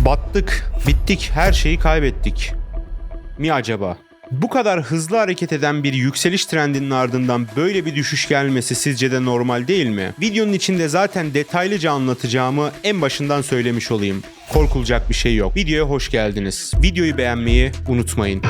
Battık, bittik, her şeyi kaybettik. Mi acaba? Bu kadar hızlı hareket eden bir yükseliş trendinin ardından böyle bir düşüş gelmesi sizce de normal değil mi? Videonun içinde zaten detaylıca anlatacağımı en başından söylemiş olayım. Korkulacak bir şey yok. Videoya hoş geldiniz. Videoyu beğenmeyi unutmayın.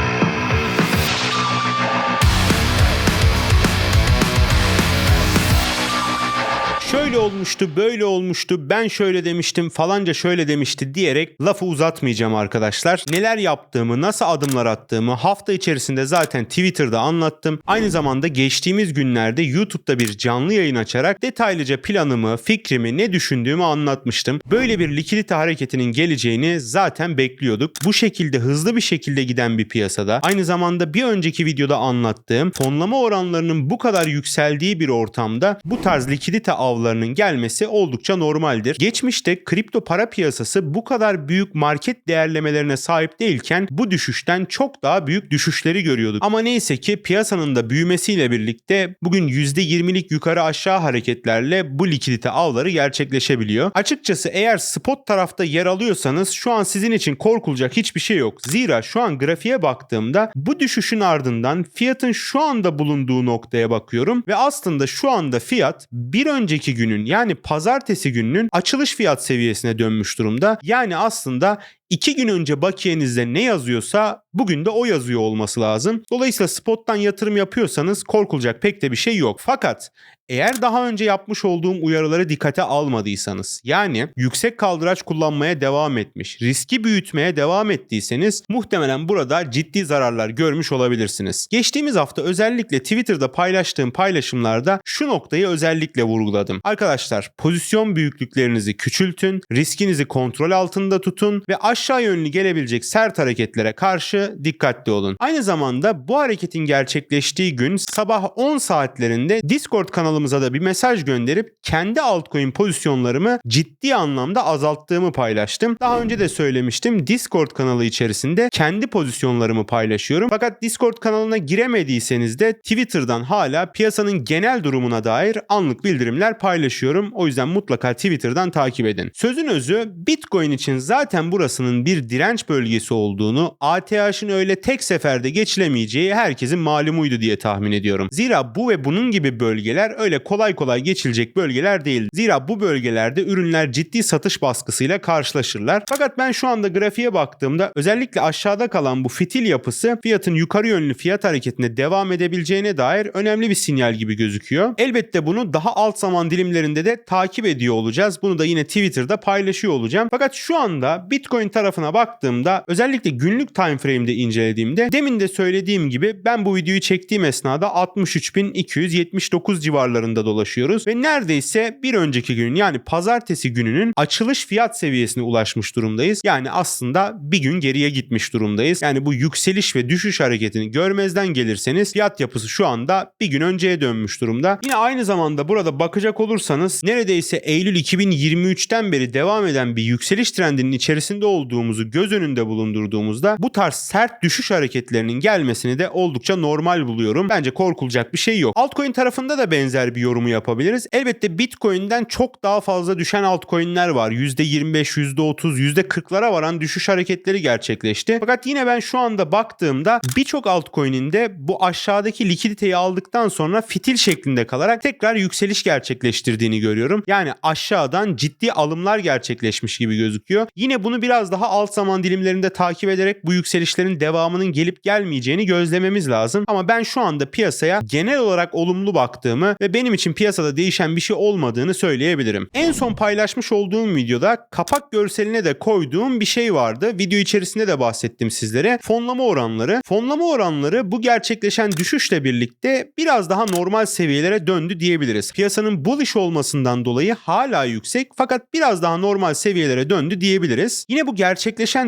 Olmuştu, böyle olmuştu, ben şöyle demiştim, falanca şöyle demişti diyerek lafı uzatmayacağım arkadaşlar. Neler yaptığımı, nasıl adımlar attığımı hafta içerisinde zaten Twitter'da anlattım. Aynı zamanda geçtiğimiz günlerde YouTube'da bir canlı yayın açarak detaylıca planımı, fikrimi, ne düşündüğümü anlatmıştım. Böyle bir likidite hareketinin geleceğini zaten bekliyorduk. Bu şekilde hızlı bir şekilde giden bir piyasada aynı zamanda bir önceki videoda anlattığım fonlama oranlarının bu kadar yükseldiği bir ortamda bu tarz likidite avlarının gelmesi oldukça normaldir. Geçmişte kripto para piyasası bu kadar büyük market değerlemelerine sahip değilken bu düşüşten çok daha büyük düşüşleri görüyorduk. Ama neyse ki piyasanın da büyümesiyle birlikte bugün %20'lik yukarı aşağı hareketlerle bu likidite avları gerçekleşebiliyor. Açıkçası eğer spot tarafta yer alıyorsanız şu an sizin için korkulacak hiçbir şey yok. Zira şu an grafiğe baktığımda bu düşüşün ardından fiyatın şu anda bulunduğu noktaya bakıyorum ve aslında şu anda fiyat bir önceki günün yani pazartesi gününün açılış fiyat seviyesine dönmüş durumda. Yani aslında İki gün önce bakiyenizde ne yazıyorsa bugün de o yazıyor olması lazım. Dolayısıyla spottan yatırım yapıyorsanız korkulacak pek de bir şey yok. Fakat eğer daha önce yapmış olduğum uyarıları dikkate almadıysanız yani yüksek kaldıraç kullanmaya devam etmiş, riski büyütmeye devam ettiyseniz muhtemelen burada ciddi zararlar görmüş olabilirsiniz. Geçtiğimiz hafta özellikle Twitter'da paylaştığım paylaşımlarda şu noktayı özellikle vurguladım. Arkadaşlar pozisyon büyüklüklerinizi küçültün, riskinizi kontrol altında tutun ve aşağı yönlü gelebilecek sert hareketlere karşı dikkatli olun. Aynı zamanda bu hareketin gerçekleştiği gün sabah 10 saatlerinde Discord kanalımıza da bir mesaj gönderip kendi altcoin pozisyonlarımı ciddi anlamda azalttığımı paylaştım. Daha önce de söylemiştim Discord kanalı içerisinde kendi pozisyonlarımı paylaşıyorum. Fakat Discord kanalına giremediyseniz de Twitter'dan hala piyasanın genel durumuna dair anlık bildirimler paylaşıyorum. O yüzden mutlaka Twitter'dan takip edin. Sözün özü Bitcoin için zaten burasının bir direnç bölgesi olduğunu, ATH'ın öyle tek seferde geçilemeyeceği herkesin malumuydu diye tahmin ediyorum. Zira bu ve bunun gibi bölgeler öyle kolay kolay geçilecek bölgeler değil. Zira bu bölgelerde ürünler ciddi satış baskısıyla karşılaşırlar. Fakat ben şu anda grafiğe baktığımda özellikle aşağıda kalan bu fitil yapısı fiyatın yukarı yönlü fiyat hareketine devam edebileceğine dair önemli bir sinyal gibi gözüküyor. Elbette bunu daha alt zaman dilimlerinde de takip ediyor olacağız. Bunu da yine Twitter'da paylaşıyor olacağım. Fakat şu anda Bitcoin tarafına baktığımda özellikle günlük time frame'de incelediğimde demin de söylediğim gibi ben bu videoyu çektiğim esnada 63.279 civarlarında dolaşıyoruz ve neredeyse bir önceki gün yani pazartesi gününün açılış fiyat seviyesine ulaşmış durumdayız. Yani aslında bir gün geriye gitmiş durumdayız. Yani bu yükseliş ve düşüş hareketini görmezden gelirseniz fiyat yapısı şu anda bir gün önceye dönmüş durumda. Yine aynı zamanda burada bakacak olursanız neredeyse Eylül 2023'ten beri devam eden bir yükseliş trendinin içerisinde olduğumuzu göz önünde bulundurduğumuzda bu tarz sert düşüş hareketlerinin gelmesini de oldukça normal buluyorum. Bence korkulacak bir şey yok. Altcoin tarafında da benzer bir yorumu yapabiliriz. Elbette Bitcoin'den çok daha fazla düşen altcoin'ler var. %25, %30, %40'lara varan düşüş hareketleri gerçekleşti. Fakat yine ben şu anda baktığımda birçok altcoin'in de bu aşağıdaki likiditeyi aldıktan sonra fitil şeklinde kalarak tekrar yükseliş gerçekleştirdiğini görüyorum. Yani aşağıdan ciddi alımlar gerçekleşmiş gibi gözüküyor. Yine bunu biraz daha alt zaman dilimlerinde takip ederek bu yükselişlerin devamının gelip gelmeyeceğini gözlememiz lazım. Ama ben şu anda piyasaya genel olarak olumlu baktığımı ve benim için piyasada değişen bir şey olmadığını söyleyebilirim. En son paylaşmış olduğum videoda kapak görseline de koyduğum bir şey vardı. Video içerisinde de bahsettim sizlere. Fonlama oranları. Fonlama oranları bu gerçekleşen düşüşle birlikte biraz daha normal seviyelere döndü diyebiliriz. Piyasanın bullish olmasından dolayı hala yüksek fakat biraz daha normal seviyelere döndü diyebiliriz. Yine bu gerçekleşen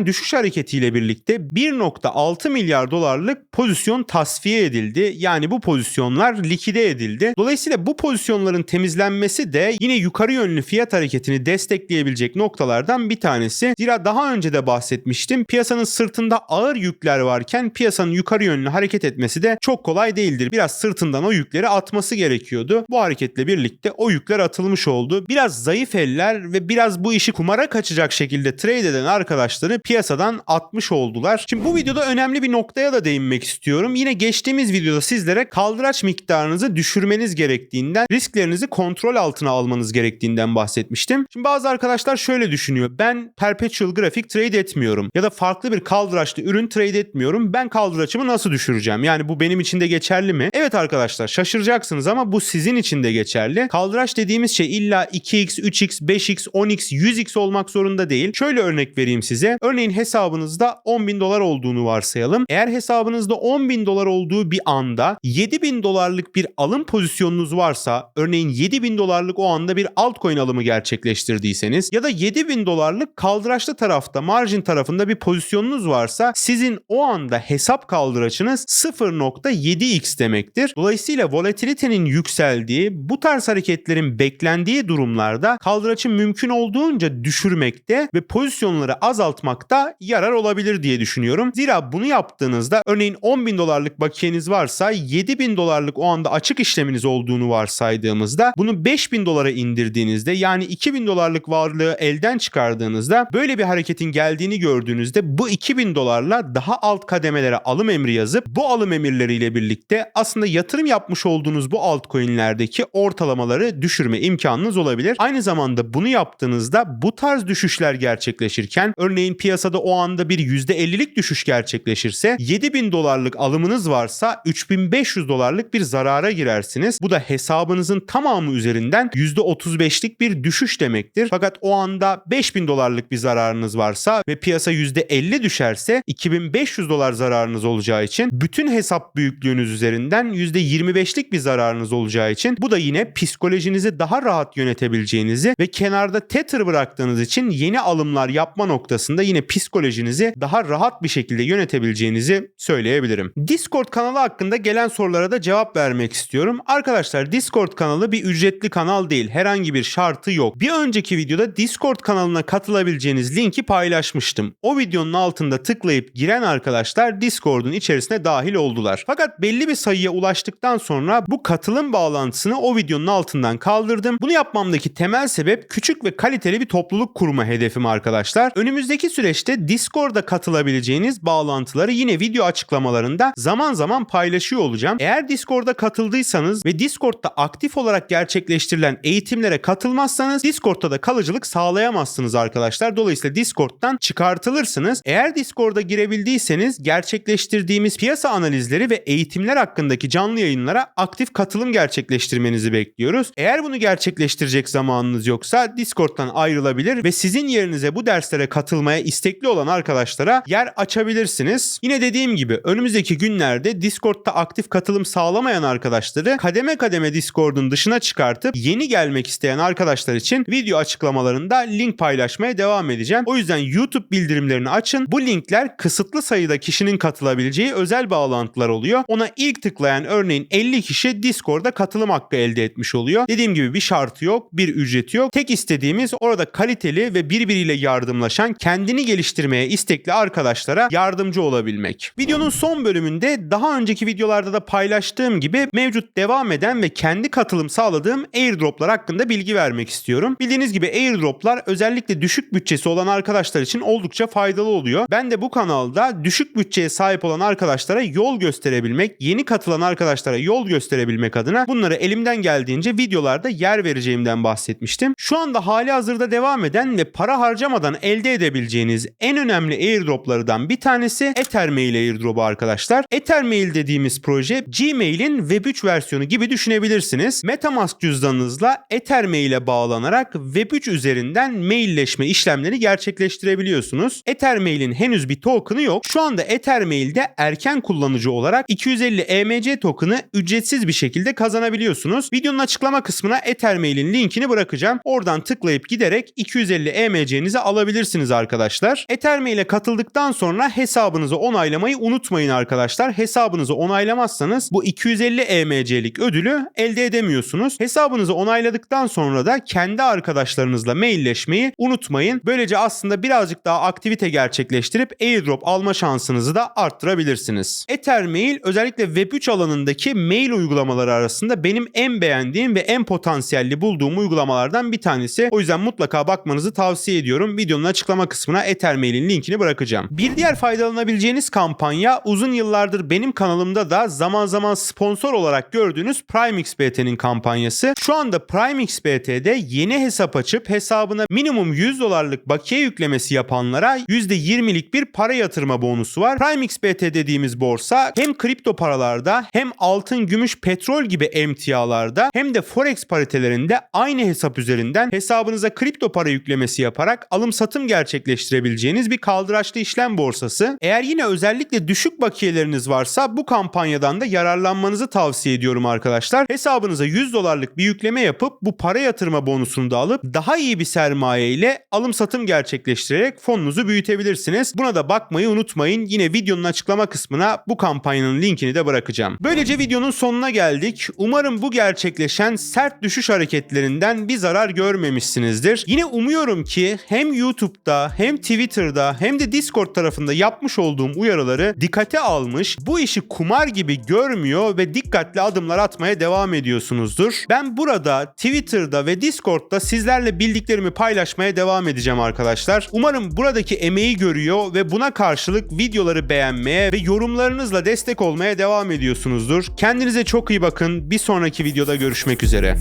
düşüş hareketiyle birlikte 1.6 milyar dolarlık pozisyon tasfiye edildi. Yani bu pozisyonlar likide edildi. Dolayısıyla bu pozisyonların temizlenmesi de yine yukarı yönlü fiyat hareketini destekleyebilecek noktalardan bir tanesi. Zira daha önce de bahsetmiştim. Piyasanın sırtında ağır yükler varken piyasanın yukarı yönlü hareket etmesi de çok kolay değildir. Biraz sırtından o yükleri atması gerekiyordu. Bu hareketle birlikte o yükler atılmış oldu. Biraz zayıf eller ve biraz bu işi kumara kaçacak şekilde trade eden arkadaşları piyasadan atmış oldular. Şimdi bu videoda önemli bir noktaya da değinmek istiyorum. Yine geçtiğimiz videoda sizlere kaldıraç miktarınızı düşürmeniz gerektiğinden, risklerinizi kontrol altına almanız gerektiğinden bahsetmiştim. Şimdi bazı arkadaşlar şöyle düşünüyor. Ben perpetual grafik trade etmiyorum ya da farklı bir kaldıraçlı ürün trade etmiyorum. Ben kaldıraçımı nasıl düşüreceğim? Yani bu benim için de geçerli mi? Evet arkadaşlar şaşıracaksınız ama bu sizin için de geçerli. Kaldıraç dediğimiz şey illa 2x, 3x, 5x, 10x, 100x olmak zorunda değil. Şöyle örnek vereyim size. Örneğin hesabınızda 10 bin dolar olduğunu varsayalım. Eğer hesabınızda 10 bin dolar olduğu bir anda 7 bin dolarlık bir alım pozisyonunuz varsa örneğin 7 bin dolarlık o anda bir altcoin alımı gerçekleştirdiyseniz ya da 7 bin dolarlık kaldıraçlı tarafta margin tarafında bir pozisyonunuz varsa sizin o anda hesap kaldıraçınız 0.7x demektir. Dolayısıyla volatilitenin yükseldiği bu tarz hareketlerin beklendiği durumlarda kaldıraçı mümkün olduğunca düşürmekte ve pozisyonları azaltmakta yarar olabilir diye düşünüyorum. Zira bunu yaptığınızda örneğin 10 bin dolarlık bakiyeniz varsa 7 bin dolarlık o anda açık işleminiz olduğunu varsaydığımızda bunu 5 bin dolara indirdiğinizde yani 2 bin dolarlık varlığı elden çıkardığınızda böyle bir hareketin geldiğini gördüğünüzde bu 2000 dolarla daha alt kademelere alım emri yazıp bu alım emirleriyle birlikte aslında yatırım yapmış olduğunuz bu altcoin'lerdeki ortalamaları düşürme imkanınız olabilir. Aynı zamanda bunu yaptığınızda bu tarz düşüşler gerçekleşirken örneğin piyasada o anda bir %50'lik düşüş gerçekleşirse 7000 dolarlık alımınız varsa 3500 dolarlık bir zarara girersiniz. Bu da hesabınızın tamamı üzerinden %35'lik bir düşüş demektir. Fakat o anda 5000 dolarlık bir zararınız varsa ve piyasa %50 düşerse 2500 dolar zararınız olacağı için bütün hesap büyüklüğünüz üzerinden %25'lik bir zararınız olacağı için bu da yine psikolojinizi daha rahat yönetebileceğinizi ve kenarda tether bıraktığınız için yeni alımlar yapma noktasında yine psikolojinizi daha rahat bir şekilde yönetebileceğinizi söyleyebilirim. Discord kanalı hakkında gelen sorulara da cevap vermek istiyorum. Arkadaşlar Discord kanalı bir ücretli kanal değil. Herhangi bir şartı yok. Bir önceki videoda Discord kanalına katılabileceğiniz linki paylaşmıştım. O videonun altında tıklayıp giren arkadaşlar Discord'un içerisine dahil oldular. Fakat belli bir sayıya ulaştıktan sonra bu katılım bağlantısını o videonun altından kaldırdım. Bunu yapmamdaki temel sebep küçük ve kaliteli bir topluluk kurma hedefim arkadaşlar. Önümüzdeki süreçte Discord'a katılabileceğiniz bağlantıları yine video açıklamalarında zaman zaman paylaşıyor olacağım. Eğer Discord'a katıldıysanız ve Discord'da aktif olarak gerçekleştirilen eğitimlere katılmazsanız Discord'da da kalıcılık sağlayamazsınız arkadaşlar. Dolayısıyla Discord'dan çıkartılırsınız. Eğer Discord'a girebildiyseniz gerçekleştirdiğimiz piyasa analizleri ve eğitimler hakkındaki canlı yayınlara aktif katılım gerçekleştirmenizi bekliyoruz. Eğer bunu gerçekleştirecek zamanınız yoksa Discord'dan ayrılabilir ve sizin yerinize bu derslere katılmaya istekli olan arkadaşlara yer açabilirsiniz. Yine dediğim gibi önümüzdeki günlerde Discord'da aktif katılım sağlamayan arkadaşları kademe kademe Discord'un dışına çıkartıp yeni gelmek isteyen arkadaşlar için video açıklamalarında link paylaşmaya devam edeceğim. O yüzden YouTube bildirimlerini açın. Bu linkler kısıtlı sayıda kişinin katılabileceği özel bağlantılar oluyor. Ona ilk tıklayan örneğin 50 kişi Discord'da katılım hakkı elde etmiş oluyor. Dediğim gibi bir şartı yok, bir ücreti yok. Tek istediğimiz orada kaliteli ve birbiriyle yardımlaşan, kendini geliştirmeye istekli arkadaşlara yardımcı olabilmek. Videonun son bölümünde daha önceki videolarda da paylaştığım gibi mevcut devam eden ve kendi katılım sağladığım airdroplar hakkında bilgi vermek istiyorum. Bildiğiniz gibi airdroplar özellikle düşük bütçesi olan arkadaşlar için oldukça faydalı oluyor. Ben de bu kanalda düşük bütçeye sahip olan arkadaşlara yol gösterebilmek, yeni katılan arkadaşlara yol gösterebilmek adına bunları elimden geldiğince videolarda yer vereceğimden bahsetmiştim. Şu anda hali hazırda devam eden ve para harcamadan elde edebileceğiniz en önemli airdroplardan bir tanesi Ethermail airdropu arkadaşlar. Ethermail dediğimiz proje Gmail'in Web3 versiyonu gibi düşünebilirsiniz. Metamask cüzdanınızla Ethermail'e bağlanarak Web3 üzerinden mailleşme işlemleri gerçekleştirebiliyorsunuz. Ethermail'in henüz bir token'ı yok. Şu anda Ethermail'de erken kullanıcı olarak 250 EMC token'ı ücretsiz bir şekilde kazanabiliyorsunuz. Videonun açıklama kısmına Ethermail'in linkini bırakacağım. Oradan tıklayıp giderek 250 EMC'nizi alabilirsiniz katılabilirsiniz arkadaşlar. Ethermail'e katıldıktan sonra hesabınızı onaylamayı unutmayın arkadaşlar. Hesabınızı onaylamazsanız bu 250 EMC'lik ödülü elde edemiyorsunuz. Hesabınızı onayladıktan sonra da kendi arkadaşlarınızla mailleşmeyi unutmayın. Böylece aslında birazcık daha aktivite gerçekleştirip airdrop alma şansınızı da arttırabilirsiniz. Ethermail özellikle Web3 alanındaki mail uygulamaları arasında benim en beğendiğim ve en potansiyelli bulduğum uygulamalardan bir tanesi. O yüzden mutlaka bakmanızı tavsiye ediyorum. Videonun açıklama kısmına Ethermail'in linkini bırakacağım. Bir diğer faydalanabileceğiniz kampanya uzun yıllardır benim kanalımda da zaman zaman sponsor olarak gördüğünüz PrimeXBT'nin kampanyası. Şu anda PrimeXBT'de yeni hesap açıp hesabına minimum 100 dolarlık bakiye yüklemesi yapanlara %20'lik bir para yatırma bonusu var. PrimeXBT dediğimiz borsa hem kripto paralarda hem altın, gümüş, petrol gibi emtialarda hem de forex paritelerinde aynı hesap üzerinden hesabınıza kripto para yüklemesi yaparak alım satım gerçekleştirebileceğiniz bir kaldıraçlı işlem borsası. Eğer yine özellikle düşük bakiyeleriniz varsa bu kampanyadan da yararlanmanızı tavsiye ediyorum arkadaşlar. Hesabınıza 100 dolarlık bir yükleme yapıp bu para yatırma bonusunu da alıp daha iyi bir sermaye ile alım satım gerçekleştirerek fonunuzu büyütebilirsiniz. Buna da bakmayı unutmayın. Yine videonun açıklama kısmına bu kampanyanın linkini de bırakacağım. Böylece videonun sonuna geldik. Umarım bu gerçekleşen sert düşüş hareketlerinden bir zarar görmemişsinizdir. Yine umuyorum ki hem YouTube'da hem Twitter'da hem de Discord tarafında yapmış olduğum uyarıları dikkate almış, bu işi kumar gibi görmüyor ve dikkatli adımlar atmaya devam ediyorsunuzdur. Ben burada Twitter'da ve Discord'da sizlerle bildiklerimi paylaşmaya devam edeceğim arkadaşlar. Umarım buradaki emeği görüyor ve buna karşılık videoları beğenmeye ve yorumlarınızla destek olmaya devam ediyorsunuzdur. Kendinize çok iyi bakın. Bir sonraki videoda görüşmek üzere.